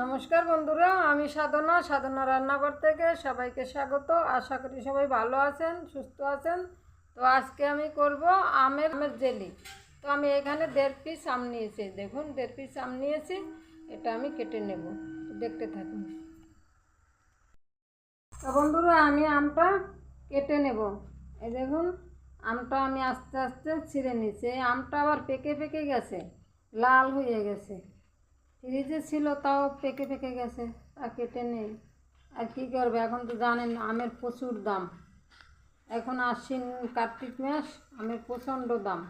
নমস্কার বন্ধুরা, আমি সাধনা। সাধনা রান্নাঘর থেকে সবাইকে স্বাগত। আশা করি সবাই ভালো আছেন, সুস্থ আছেন। তো আজকে আমি করব আমের আমের জেলি। তো আমি এখানে দেড় পিস আম নিয়েছি। দেখুন, দেড় পিস আম নিয়েছি। এটা আমি কেটে নেব। দেখতে থাকুন। তো বন্ধুরা, আমি আমটা কেটে নেব। এই দেখুন, আমটা আমি আস্তে আস্তে ছিঁড়ে নিয়েছি। এই আমটা আবার পেকে পেকে গেছে, লাল হয়ে গেছে। ফ্রিজে ছিল, তাও পেকে পেকে গেছে তা কেটে নেই। আর কী করবে? এখন তো জানেন, আমের প্রচুর দাম। এখন আশ্বিন কার্তিক মাস, আমের প্রচণ্ড দাম।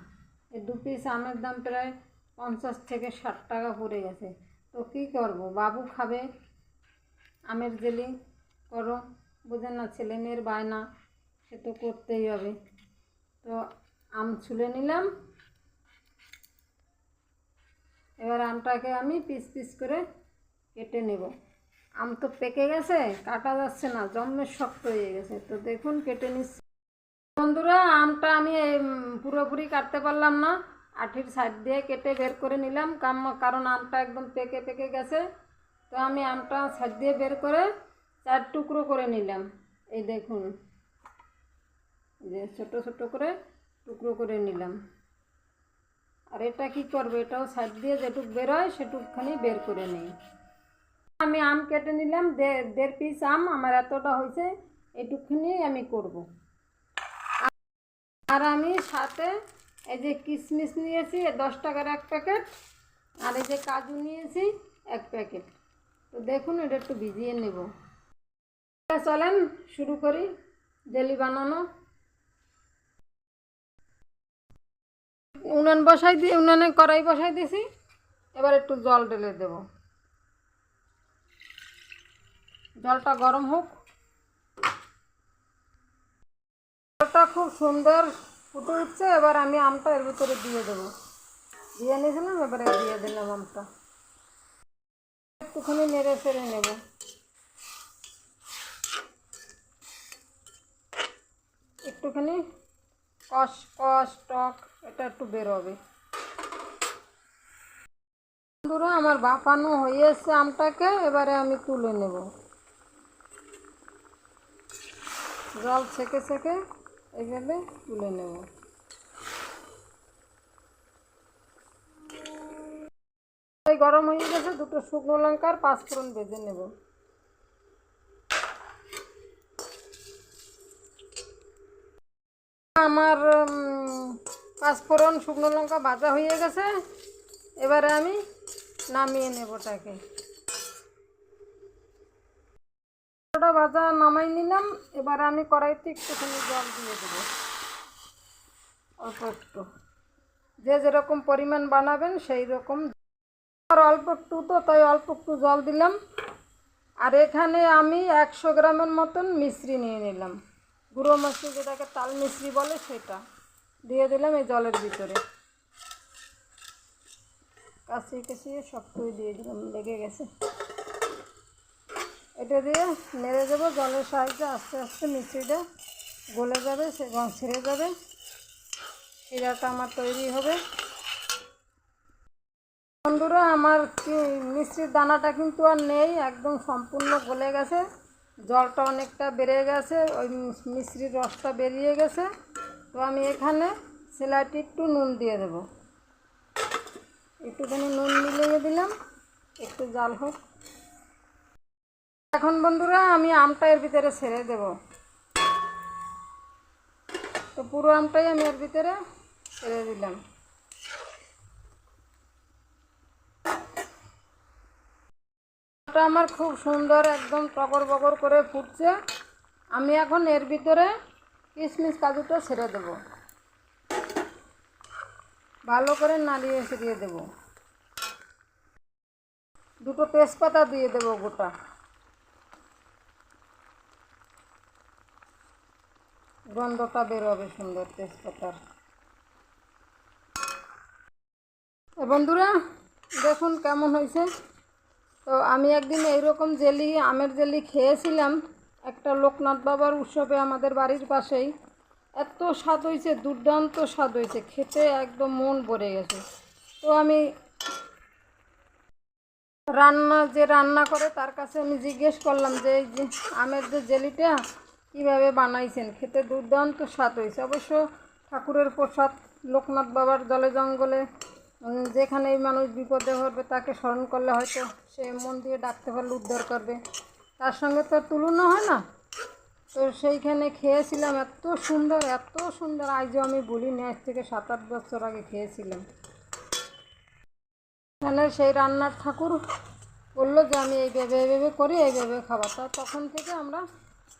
এই দু পিস আমের দাম প্রায় পঞ্চাশ থেকে ষাট টাকা পড়ে গেছে। তো কী করব? বাবু খাবে, আমের জেলি করো। বোঝেন না ছেলে মেয়ের বায়না, সে তো করতেই হবে। তো আম ছুলে নিলাম। এবার আমটাকে আমি পিস পিস করে কেটে নেব। আম তো পেকে গেছে, কাটা যাচ্ছে না জন্মের শক্ত হয়ে গেছে। তো দেখুন, কেটে নিচ্ছি। বন্ধুরা, আমটা আমি পুরোপুরি কাটতে পারলাম না। আঠির সাইড দিয়ে কেটে বের করে নিলাম কারণ আমটা একদম পেকে পেকে গেছে। তো আমি আমটা সাইড দিয়ে বের করে চার টুকরো করে নিলাম। এই দেখুন যে ছোটো ছোটো করে টুকরো করে নিলাম। আর এটা কি করব? এটাও সাইড দিয়ে যেটুক বেরোয় সেটুকখানি বের করে নিই। আমি আম কেটে নিলাম দেড় পিস আম, আমার এতটা হয়েছে, এটুকখানি আমি করব। আর আমি সাথে এই যে কিশমিশ নিয়েছি, দশ টাকার এক প্যাকেট, আর এই যে কাজু নিয়েছি, এক প্যাকেট। তো দেখুন, এটা একটু ভিজিয়ে নেব। চলেন, শুরু করি। জেলি বানানো। উনান বসাই দিয়ে, উনানে কড়াই বসাই দিয়েছি এবার একটু জল ঢেলে দেব। জলটা গরম হোক। জলটা খুব সুন্দর ফুটে উঠছে, এবার আমি আমটা এর ভিতরে দিয়ে দেবো। দিয়ে নিয়েছিলাম, এবারে দিয়ে দিলাম আমটা। একটুখানি নেড়ে ফেড়ে নেব। একটুখানি কষ কষ টক, এটা একটু বেরোবে। বন্ধুরা, আমার বাপানো হয়ে এসছে আমটাকে, এবারে আমি তুলে নেব। জল ছেঁকে ছেঁকে এভাবে তুলে নেব। গরম হয়ে গেছে, দুটো শুকনো লঙ্কার পাঁচফোড়ন বেজে নেব। আমার পাঁচফোড়ন শুকনো লঙ্কা ভাজা হয়ে গেছে। এবারে আমি নামিয়ে নেব ওটাকে ওটা ভাজা নামাই নিলাম। এবার আমি কড়াইতে একটুখানি জল দিয়ে দেবো। অল্প একটু। যে যেরকম পরিমাণ বানাবেন সেই রকম। আর অল্প একটু তো, তাই অল্প একটু জল দিলাম। আর এখানে আমি একশো গ্রামের মতন মিশ্রি নিয়ে নিলাম। গুঁড়ো মিশ্রি যেটাকে তাল মিশ্রি বলে সেটা। দিয়ে দিলাম এই জলের ভিতরে। কাশিয়ে কাশিয়ে শক্তই দিয়ে দিলাম, লেগে গেছে। এটা দিয়ে নেড়ে দেবো, জলের সাহায্যে আস্তে আস্তে মিশ্রিটা গলে যাবে, সে এবং ছেড়ে যাবে। শিরাটা আমার তৈরি হবে। বন্ধুরা, আমার মিষ্টির দানাটা কিন্তু আর নেই, একদম সম্পূর্ণ গলে গেছে। জলটা অনেকটা বেড়ে গেছে, ওই মিশ্রির রসটা বেরিয়ে গেছে। তো আমি এখানে সেলাইটি একটু নুন দিয়ে দেবো। একটুখানি নুন মিলিয়ে দিলাম, একটু জাল হোক। এখন বন্ধুরা আমি আমটা এর ভিতরে ছেড়ে দেব। তো পুরো আমটাই আমি এর ভিতরে ছেড়ে দিলাম। এটা আমার খুব সুন্দর একদম টকর বকর করে ফুটছে। আমি এখন এর ভিতরে কিশমিশ কাজুটা ছেড়ে দেব। ভালো করে নাড়িয়ে ছিটিয়ে দেব। দুটো তেজপাতা দিয়ে দেব গোটা। গন্ধটা বেরোবে সুন্দর তেজপাতার। বন্ধুরা, দেখুন কেমন হয়েছে। তো আমি একদিন এইরকম জেলি, আমের জেলি খেয়েছিলাম একটা লোকনাথ বাবার উৎসবে আমাদের বাড়ির পাশেই। এত স্বাদ হয়েছে, দুর্দান্ত স্বাদ হয়েছে, খেতে একদম মন ভরে গেছে। তো আমি রান্না, যে রান্না করে তার কাছে আমি জিজ্ঞেস করলাম যে, এই যে আমের যে জেলিটা, কীভাবে বানাইছেন? খেতে দুর্দান্ত স্বাদ হয়েছে। অবশ্য ঠাকুরের প্রসাদ লোকনাথ বাবার জলে জঙ্গলে যেখানেই মানুষ বিপদে পড়বে, তাকে স্মরণ করলে হয়তো সে মন দিয়ে ডাকতে পারলে উদ্ধার করবে। তার সঙ্গে তো তুলনা হয় না। তো সেইখানে খেয়েছিলাম, এত সুন্দর এত সুন্দর, আজও আমি বলিনি আজ থেকে সাত আট বছর আগে খেয়েছিলাম। এখানে সেই রান্নার ঠাকুর বলল যে, আমি এইভাবে এইভাবে করি এইভাবে খাবার। তা তখন থেকে আমরা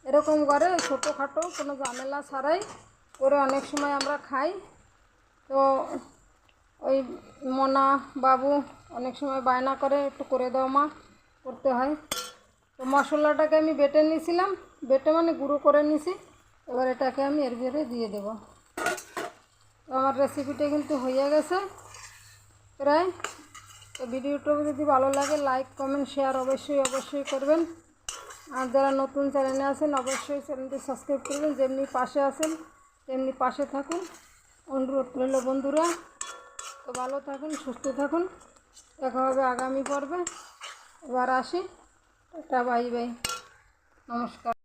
এরকম করে ছোটোখাটো কোনো ঝামেলা ছাড়াই করে অনেক সময় আমরা খাই। তো ওই মনা বাবু অনেক সময় বায়না করে, একটু করে দাও মা, করতে হয়। তো মশলাটাকে আমি বেটে নিয়েছিলাম, বেটে মানে গুঁড়ো করে নিছি এবার এটাকে আমি এর ভিতরে দিয়ে দেবো। তো আমার রেসিপিটা কিন্তু হয়ে গেছে প্রায়। তো ভিডিওটা যদি ভালো লাগে লাইক কমেন্ট শেয়ার অবশ্যই অবশ্যই করবেন। আর যারা নতুন চ্যানেলে আছেন, অবশ্যই চ্যানেলটি সাবস্ক্রাইব করবেন। যেমনি পাশে আছেন, তেমনি পাশে থাকুন। অনুরোধ রইল বন্ধুরা। তো ভালো থাকুন, সুস্থ থাকুন। দেখা হবে আগামী পর্বে। এবার আসি। টা বাই বাই। নমস্কার।